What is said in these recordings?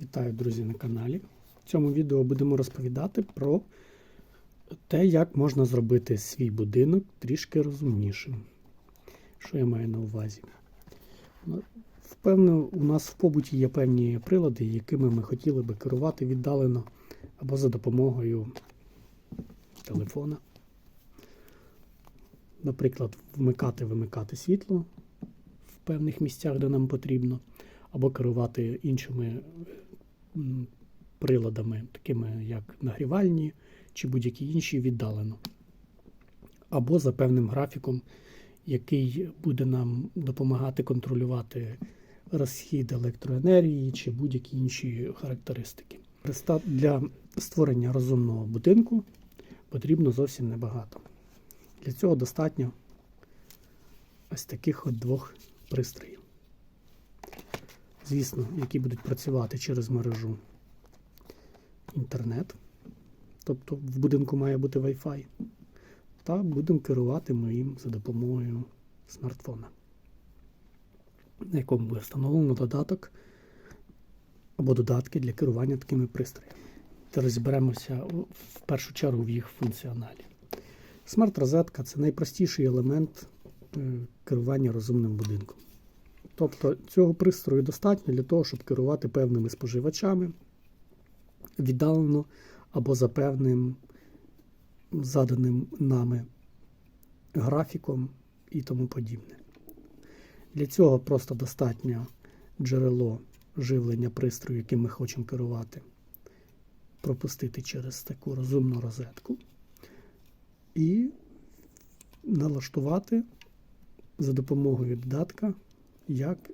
Вітаю, друзі, на каналі. В цьому відео будемо розповідати про те, як можна зробити свій будинок трішки розумнішим. Що я маю на увазі? Ну, Впевнено, у нас в побуті є певні прилади, якими ми хотіли би керувати віддалено або за допомогою телефона. Наприклад, вмикати-вимикати світло в певних місцях, де нам потрібно, або керувати іншими м, приладами, такими як нагрівальні чи будь-які інші віддалено. Або за певним графіком, який буде нам допомагати контролювати розхід електроенергії чи будь-які інші характеристики. Для створення розумного будинку потрібно зовсім небагато. Для цього достатньо ось таких от двох пристроїв. Звісно, які будуть працювати через мережу інтернет. Тобто в будинку має бути Wi-Fi. Та будемо керувати ми їм за допомогою смартфона, на якому буде встановлено додаток або додатки для керування такими пристроями. Та розберемося в першу чергу в їх функціоналі. Смарт-розетка це найпростіший елемент е, керування розумним будинком. Тобто цього пристрою достатньо для того, щоб керувати певними споживачами віддалено або за певним заданим нами графіком і тому подібне. Для цього просто достатньо джерело живлення пристрою, яким ми хочемо керувати, пропустити через таку розумну розетку і налаштувати за допомогою додатка, як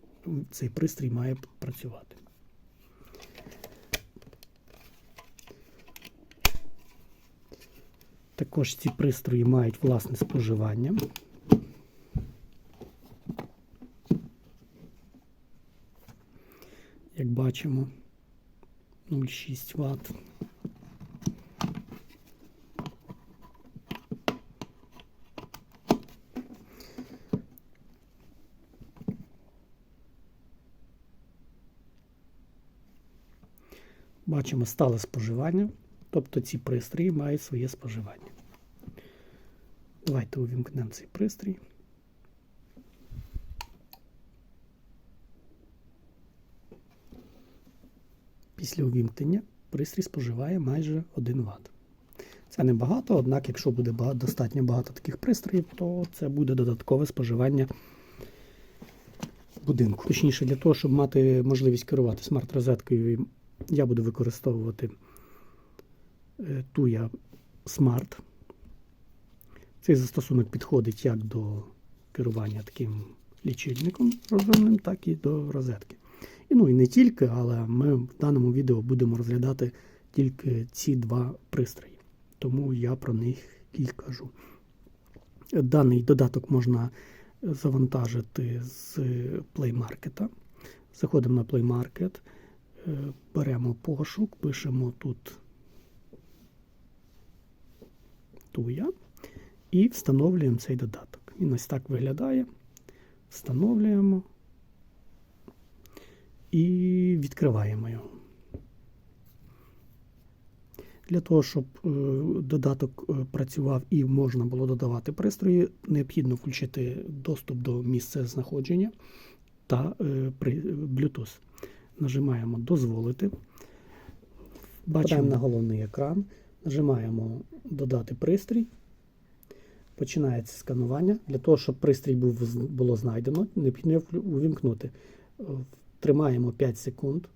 цей пристрій має працювати. Також ці пристрої мають власне споживання. Як бачимо, 0,6 Вт. Бачимо стале споживання, тобто ці пристрої мають своє споживання. Давайте увімкнемо цей пристрій. Після увімкнення пристрій споживає майже 1 Вт. Це не багато, однак, якщо буде багато, достатньо багато таких пристроїв, то це буде додаткове споживання будинку. Точніше, для того, щоб мати можливість керувати смарт-розеткою, я буду використовувати е, Tuya Smart. Цей застосунок підходить як до керування таким лічильником розумним, так і до розетки. І, ну і не тільки, але ми в даному відео будемо розглядати тільки ці два пристрої. Тому я про них і кажу. Даний додаток можна завантажити з Play Market. Заходимо на Play Market, е, беремо пошук, пишемо тут Tuya і встановлюємо цей додаток. Він ось так виглядає. Встановлюємо і відкриваємо його. Для того, щоб е, додаток е, працював і можна було додавати пристрої, необхідно включити доступ до місця знаходження та е, Bluetooth. Нажимаємо Дозволити. Бачимо на головний екран. Нажимаємо Додати пристрій. Починається сканування. Для того, щоб пристрій був, було знайдено, необхідно увімкнути. Тримаємо 5 секунд.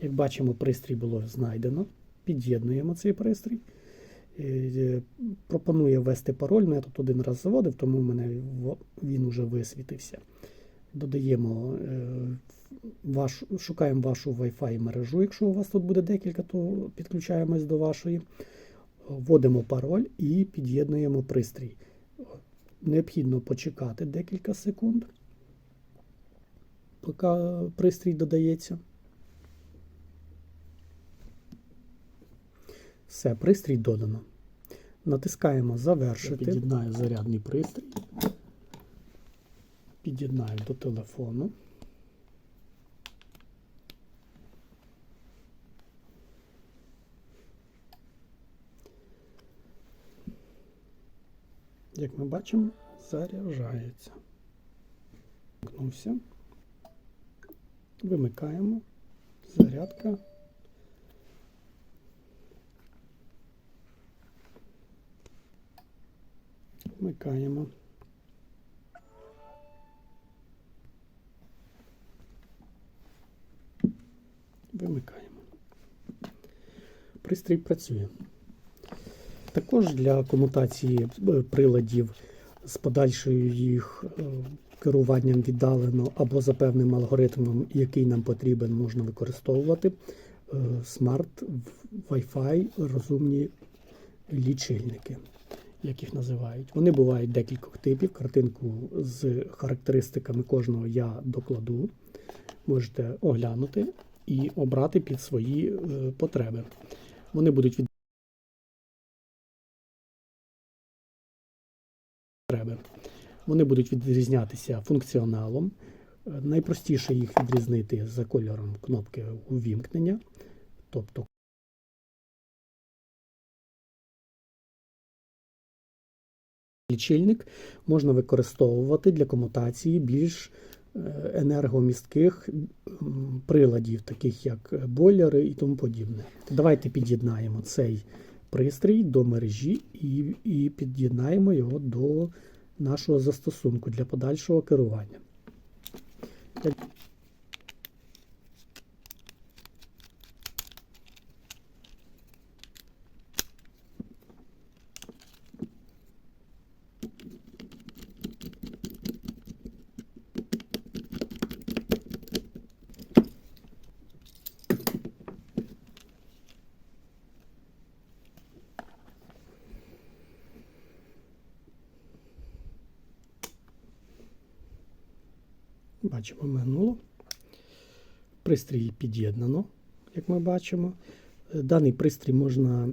Як бачимо, пристрій було знайдено. Під'єднуємо цей пристрій. Е, Пропонує ввести пароль. Ну, я тут один раз заводив, тому в мене він вже висвітився. Додаємо, е, ваш, шукаємо вашу Wi-Fi мережу. Якщо у вас тут буде декілька, то підключаємось до вашої. Вводимо пароль і під'єднуємо пристрій. Необхідно почекати декілька секунд, поки пристрій додається. Все, пристрій додано. Натискаємо Завершити. Під'єднаю зарядний пристрій. Під'єднаю до телефону. Як ми бачимо, заряджається. Вмкнувся. Вимикаємо. Зарядка. Вмикаємо. Вимикаємо. Пристрій працює. Також для комутації е, приладів з подальшою їх е, керуванням віддалено або за певним алгоритмом, який нам потрібен, можна використовувати е, смарт Wi-Fi розумні лічильники, як їх називають. Вони бувають декількох типів. Картинку з характеристиками кожного я докладу. Можете оглянути і обрати під свої е, потреби. Вони будуть від. Вони будуть відрізнятися функціоналом. Найпростіше їх відрізнити за кольором кнопки увімкнення, тобто лічильник можна використовувати для комутації більш е, енергомістких приладів, таких як бойлери і тому подібне. Давайте під'єднаємо цей пристрій до мережі і, і під'єднаємо його до нашого застосунку для подальшого керування. Бачимо, минуло. Пристрій під'єднано, як ми бачимо. Е, Даний пристрій можна е,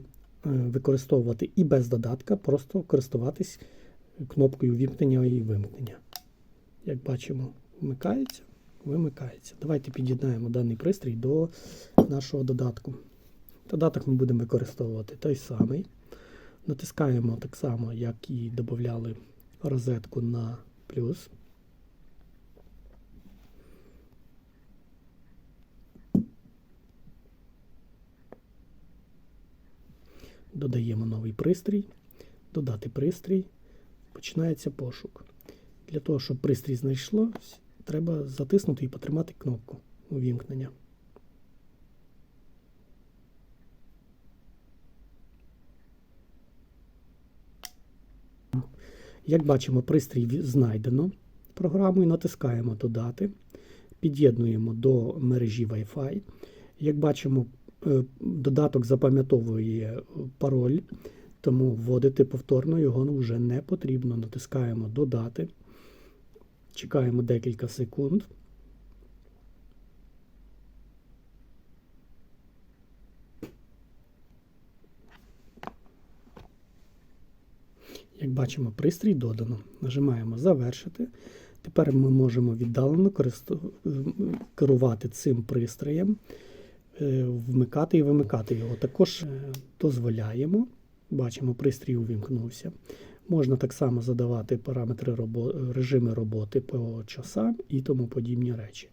використовувати і без додатка, просто користуватись кнопкою вімкнення і вимкнення. Як бачимо, вмикається, вимикається. Давайте під'єднаємо даний пристрій до нашого додатку. Додаток ми будемо використовувати той самий. Натискаємо так само, як і додавали розетку на плюс. Додаємо новий пристрій, додати пристрій, починається пошук. Для того, щоб пристрій знайшло, треба затиснути і потримати кнопку увімкнення. Як бачимо, пристрій знайдено програмою, натискаємо Додати, під'єднуємо до мережі Wi-Fi. Як бачимо, додаток запам'ятовує е, пароль, тому вводити повторно його вже не потрібно. Натискаємо Додати, чекаємо декілька секунд. Як бачимо, пристрій додано. Нажимаємо Завершити. Тепер ми можемо віддалено керувати цим пристроєм, е, вмикати і вимикати його. Також е, дозволяємо. Бачимо, пристрій увімкнувся. Можна так само задавати параметри робо- режими роботи по часам і тому подібні речі.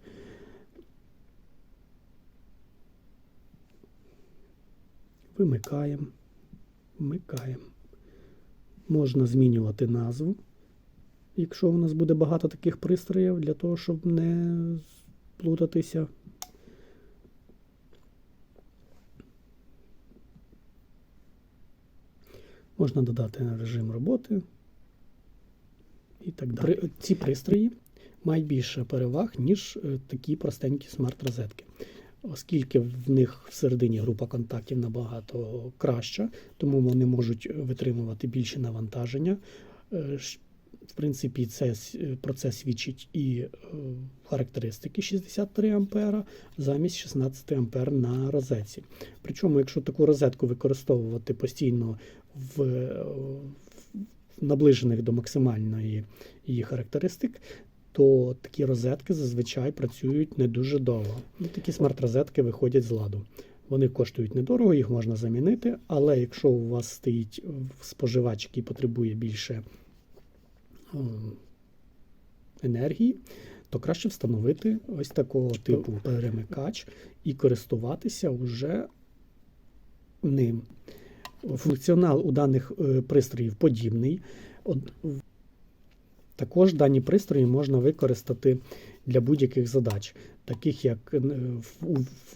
Вимикаємо, вмикаємо. Можна змінювати назву, якщо у нас буде багато таких пристроїв, для того, щоб не плутатися. Можна додати режим роботи і так далі. При- Ці пристрої мають більше переваг, ніж е, такі простенькі смарт-розетки. Оскільки в них всередині група контактів набагато краща, тому вони можуть витримувати більше навантаження. В принципі, це, е, про це свідчить і е, характеристики 63 А замість 16 А на розетці. Причому, якщо таку розетку використовувати постійно в, е, в наближених до максимальної її характеристик, то такі розетки зазвичай працюють не дуже довго. І такі смарт-розетки виходять з ладу. Вони коштують недорого, їх можна замінити, але якщо у вас стоїть споживач, який потребує більше енергії, то краще встановити ось такого типу перемикач і користуватися вже ним. Функціонал у даних е, пристроїв подібний. Також дані пристрої можна використати для будь-яких задач, таких як е,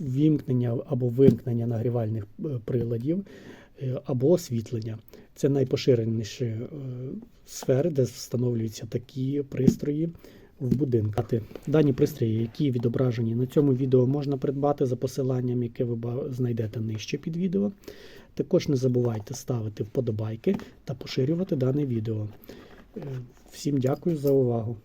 ввімкнення або вимкнення нагрівальних е, приладів або освітлення. Це найпоширеніші е, сфери, де встановлюються такі пристрої в будинках. Дані пристрої, які відображені на цьому відео, можна придбати за посиланням, яке ви знайдете нижче під відео. Також не забувайте ставити вподобайки та поширювати дане відео. Е, Всім дякую за увагу.